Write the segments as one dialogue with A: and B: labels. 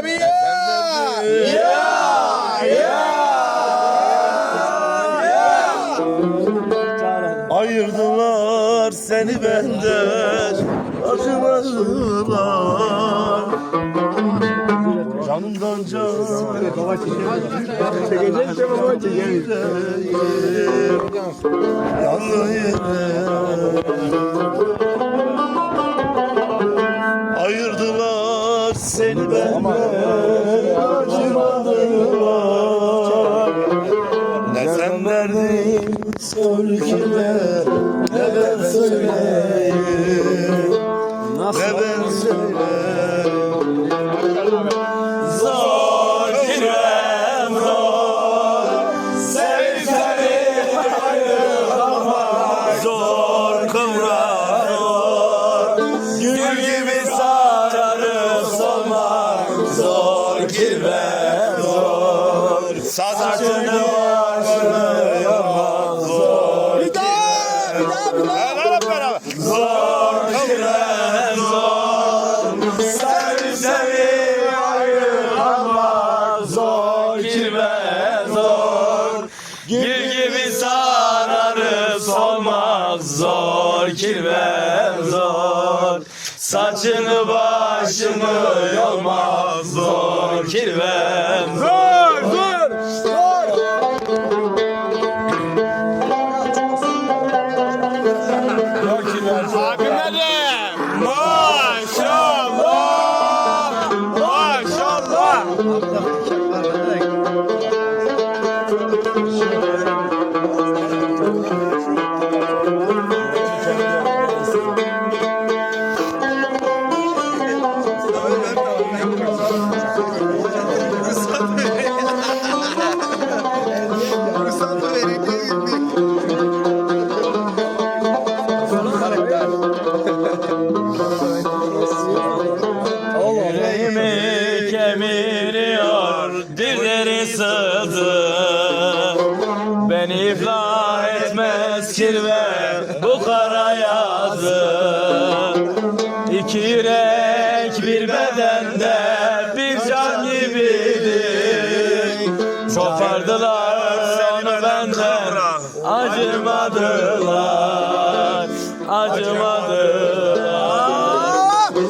A: Hele bir ya.
B: Ayırdılar seni benden. Acımadılar Canımdan can. Yanlı Ayırdılar seni benden Acımadılar Ne sen verdin? sor kime Ne ben söyleyeyim? Ne ben söyleyeyim Zor girmem zor Sev seni ayrılamam Zor girmem zor Gül gibi sararıp solmaz Zor kirvem zor Saçını başını yolmaz Zor kirvem zor 危なか。Kemiriyor dizleri sızı Beni iflah etmez kirve bu kara yazı. İki yürek bir bedende bir can gibiydi Kopardılar onu benden acımadılar Acımadılar.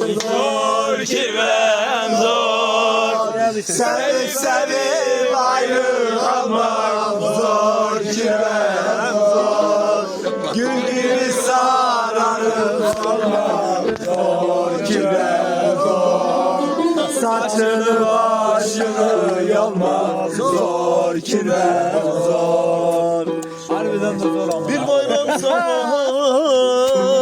B: Zor kirvem zor Seni sevip ayrı kalmak Zor kirvem zor. Gül gibi sararıp solmak Zor kirvem zor. Saçını başını yolmak Zor kirvem zor.
A: Harbiden de zor ama.
B: Bir bayram sabahım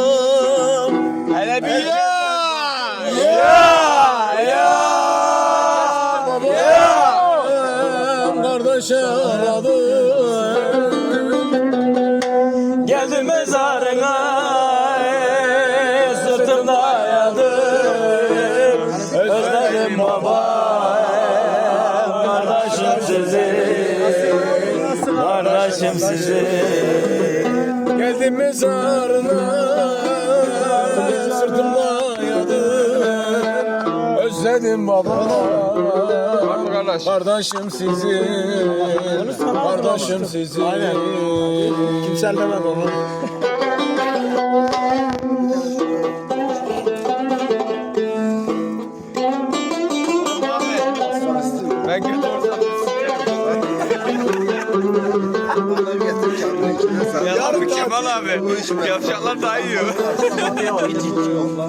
A: Aradım.
B: Geldim mezarına ey, Sırtımda yadım Özledim baba ey, Kardeşim sizi. Kardeşim sizi.
A: Geldim mezarına Sırtımda yadım Özledim baba
C: kardeş?
A: Kardeşim sizi Kardeşim sizi Kimse ellemez onu.
C: Ben girdim Ya bu Kemal abi. Yavşaklar daha yiyor.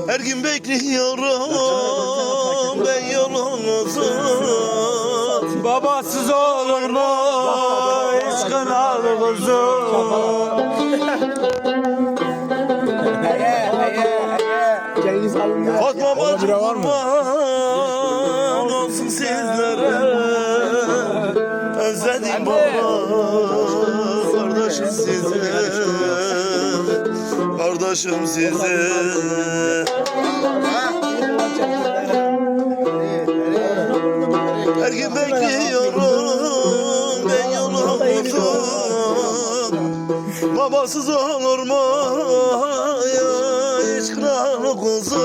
B: Her gün bekliyorum. Ben yolunuzu Babasız olur mu? Aşkın al
A: abim
B: Fatma bacım kurban olsun sizlere. Özledim baba Kardeşim sizi. Kardeşim sizi yolumuzu Babasız olur mu? Hiç kral kuzu